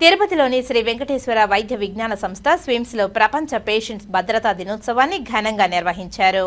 తిరుపతిలోని శ్రీ వెంకటేశ్వర వైద్య విజ్ఞాన సంస్థ స్విమ్స్లో ప్రపంచ పేషెంట్స్ భద్రతా దినోత్సవాన్ని ఘనంగా నిర్వహించారు.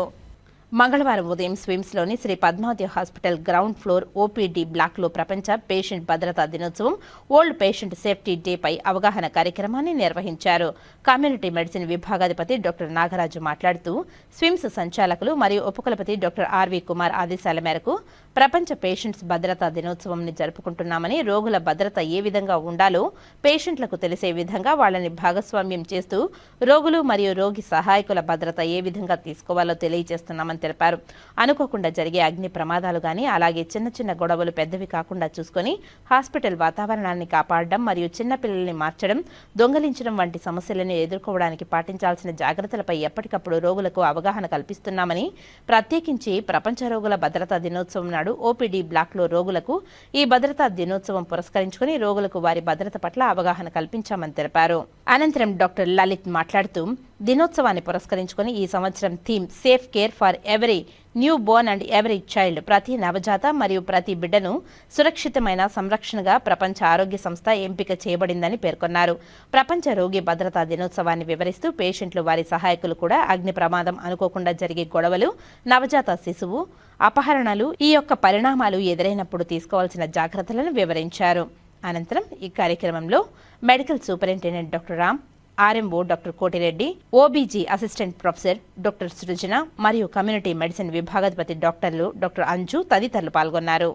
మంగళవారం ఉదయం స్విమ్స్లోని Shri Padmavati hospital ground floor OPD బ్లాక్లో ప్రపంచ పేషెంట్ భద్రతా దినోత్సవం ఓల్డ్ పేషెంట్ సేఫ్టీ డేపై అవగాహన కార్యక్రమాన్ని నిర్వహించారు. కమ్యూనిటీ మెడిసిన్ విభాగాధిపతి డాక్టర్ నాగరాజు మాట్లాడుతూ స్విమ్స్ సంచాలకులు మరియు ఉపకులపతి డాక్టర్ ఆర్వి కుమార్ ఆదేశాల మేరకు ప్రపంచ పేషెంట్స్ భద్రతా దినోత్సవంని జరుపుకుంటున్నామని రోగుల భద్రత ఏ విధంగా ఉండాలో పేషెంట్లకు తెలిసే విధంగా వాళ్ళని భాగస్వామ్యం చేస్తూ రోగులు మరియు రోగి సహాయకుల భద్రత ఏ విధంగా తీసుకోవాలో తెలియజేస్తున్నామని తెలిపారు. అనుకోకుండా జరిగే అగ్ని ప్రమాదాలు కానీ అలాగే చిన్న చిన్న గొడవలు పెద్దవి కాకుండా చూసుకొని హాస్పిటల్ వాతావరణాన్ని కాపాడడం మరియు చిన్న పిల్లల్ని మార్చడం దొంగలించడం వంటి సమస్యలను ఎదుర్కోవడానికి పాటించాల్సిన జాగ్రత్తలపై ఎప్పటికప్పుడు రోగులకు అవగాహన కల్పిస్తున్నామని ప్రత్యేకించి ప్రపంచ రోగుల భద్రతా దినోత్సవం నాడు ఓపీడీ బ్లాక్లో రోగులకు ఈ భద్రతా దినోత్సవం పురస్కరించుకుని రోగులకు వారి భద్రత పట్ల అవగాహన కల్పించామని తెలిపారు. అనంతరం డాక్టర్ లలిత్ మాట్లాడుతూ దినోత్సవాన్ని పురస్కరించుకుని ఈ సంవత్సరం theme safe care for every newborn and every child ప్రతి నవజాత మరియు ప్రతి బిడ్డను సురక్షితమైన సంరక్షణగా ప్రపంచ ఆరోగ్య సంస్థ ఎంపిక చేయబడిందని పేర్కొన్నారు. ప్రపంచ రోగి భద్రతా దినోత్సవాన్ని వివరిస్తూ పేషెంట్లు వారి సహాయకులు కూడా అగ్ని ప్రమాదం అనుకోకుండా జరిగే గొడవలు నవజాత శిశువు అపహరణలు ఈ యొక్క పరిణామాలు ఎదురైనప్పుడు తీసుకోవాల్సిన జాగ్రత్తలను వివరించారు. అనంతరం ఈ కార్యక్రమంలో medical superintendent doctor Ram RMO doctor Kotireddy OBG assistant professor doctor Srujana మరియు కమ్యూనిటీ మెడిసిన్ విభాగాధిపతి డాక్టర్లు డాక్టర్ అంజు తదితరులు పాల్గొన్నారు.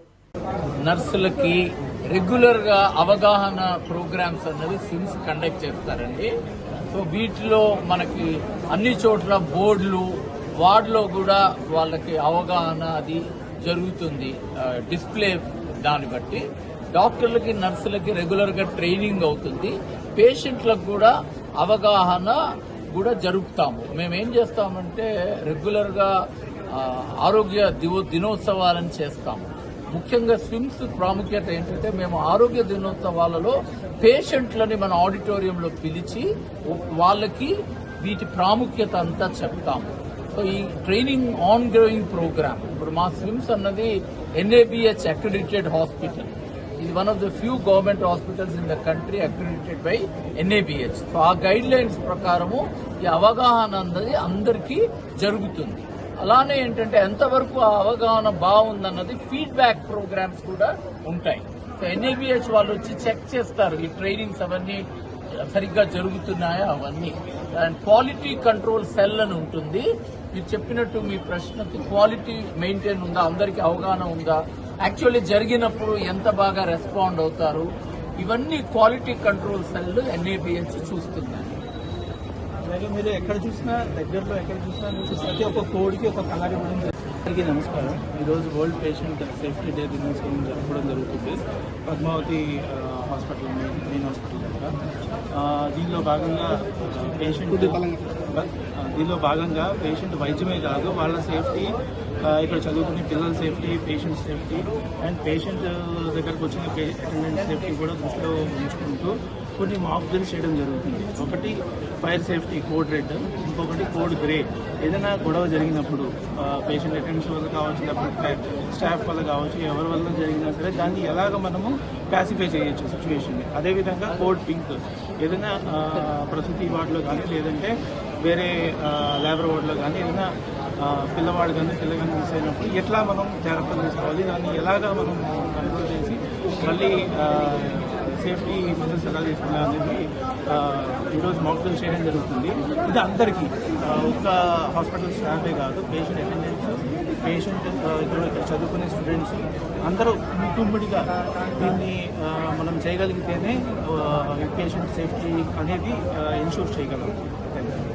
నర్సులకి రెగ్యులర్గా అవగాహన ప్రోగ్రామ్స్ అన్నది సిమ్స్ కండక్ట్ చేస్తారండి. సో వీటిలో మనకి అన్ని చోట్ల బోర్డులు వార్డులో కూడా వాళ్ళకి అవగాహన అది జరుగుతుంది డిస్ప్లే దాన్ని బట్టి. డాక్టర్లకి నర్సులకి రెగ్యులర్గా ట్రైనింగ్ అవుతుంది. పేషెంట్లకు కూడా అవగాహన కూడా జరుపుతాము. మేమేం చేస్తామంటే రెగ్యులర్గా ఆరోగ్య దివో దినోత్సవాలను చేస్తాము. ముఖ్యంగా స్విమ్స్ ప్రాముఖ్యత ఏంటంటే మేము ఆరోగ్య దినోత్సవాలలో పేషెంట్లని మన ఆడిటోరియంలో పిలిచి వాళ్ళకి వీటి ప్రాముఖ్యత అంతా చెప్తాము. సో ఈ ట్రైనింగ్ ఆన్ గ్రోయింగ్ ప్రోగ్రామ్ ఇప్పుడు మా స్విమ్స్ అన్నది ఎన్ఏబిహెచ్ అక్రిడిటెడ్ హాస్పిటల్. ఇది one of the few government hospitals in the country accredited by NABH so ఆ గైడ్ లైన్స్ ప్రకారము ఈ అవగాహన అన్నది అందరికీ జరుగుతుంది. అలానే ఏంటంటే ఎంతవరకు ఆ అవగాహన బాగుందన్నది ఫీడ్బ్యాక్ ప్రోగ్రామ్స్ కూడా ఉంటాయి. సో ఎన్ఏబిహెచ్ వాళ్ళు వచ్చి చెక్ చేస్తారు. ఈ ట్రైనింగ్స్ అవన్నీ సరిగ్గా జరుగుతున్నాయా? అవన్నీ. అండ్ క్వాలిటీ కంట్రోల్ సెల్ అని ఉంటుంది. మీరు చెప్పినట్టు మీ ప్రశ్నకి క్వాలిటీ మెయింటైన్ ఉందా? అందరికీ అవగాహన ఉందా? యాక్చువల్లీ జరిగినప్పుడు ఎంత బాగా రెస్పాండ్ అవుతారు? ఇవన్నీ క్వాలిటీ కంట్రోల్ సెల్ ఎన్ఏబిహెచ్ చూస్తుంది అలాగే మీరు ఎక్కడ చూసినా దగ్గరలో ఎక్కడ చూసినా ప్రతి ఒక్క కోడికి ఒక కలర్ ఇవ్వడం. అందరికీ నమస్కారం. ఈరోజు వరల్డ్ పేషెంట్ సేఫ్టీ డే దినోత్సవం జరపడం జరుగుతుంది. Padmavati hospital main main hospital దగ్గర. దీనిలో భాగంగా పేషెంట్ దీనిలో భాగంగా పేషెంట్ వైద్యమే కాదు వాళ్ళ సేఫ్టీ ఇక్కడ చదువుకునే పిల్లల safety patient safety and patient దగ్గరకు వచ్చిన అటెండెంట్ సేఫ్టీ కూడా దృష్టిలో ఉంచుకుంటూ కొన్ని మాక్ డ్రిల్స్ చేయడం జరుగుతుంది. ఒకటి ఫైర్ సేఫ్టీ కోడ్ రెడ్ ఇంకొకటి కోడ్ గ్రే ఏదైనా గొడవ జరిగినప్పుడు పేషెంట్ అటెండెన్స్ వల్ల కావచ్చు లేకపోతే స్టాఫ్ వల్ల కావచ్చు ఎవరి వల్ల జరిగినా సరే దాన్ని ఎలాగ మనము క్లాసిఫై చేయొచ్చు సిచ్యువేషన్ని అదేవిధంగా కోడ్ పింక్ ఏదైనా ప్రసూతి వార్డులో కానీ లేదంటే వేరే లేబర్ వార్డులో కానీ ఏదైనా పిల్లవాడు కానీ పిల్లగాని మిస్ అయినప్పుడు ఎట్లా మనం జాగ్రత్తలు తీసుకోవాలి? దాన్ని ఎలాగా మనం కంట్రోల్ చేసి మళ్ళీ సేఫ్టీ మెజర్స్ ఎలా తీసుకోవాలి అనేది ఈరోజు మాక్టల్ చేయడం జరుగుతుంది. ఇది అందరికీ ఒక ఒక్క హాస్పిటల్ స్టాఫే కాదు పేషెంట్ అటెండెన్స్ పేషెంట్ ఇక్కడ చదువుకునే స్టూడెంట్స్ అందరూ కుమ్మిడిగా దీన్ని మనం చేయగలిగితేనే పేషెంట్ సేఫ్టీ అనేది ఇన్షూర్ చేయగలం. Thank you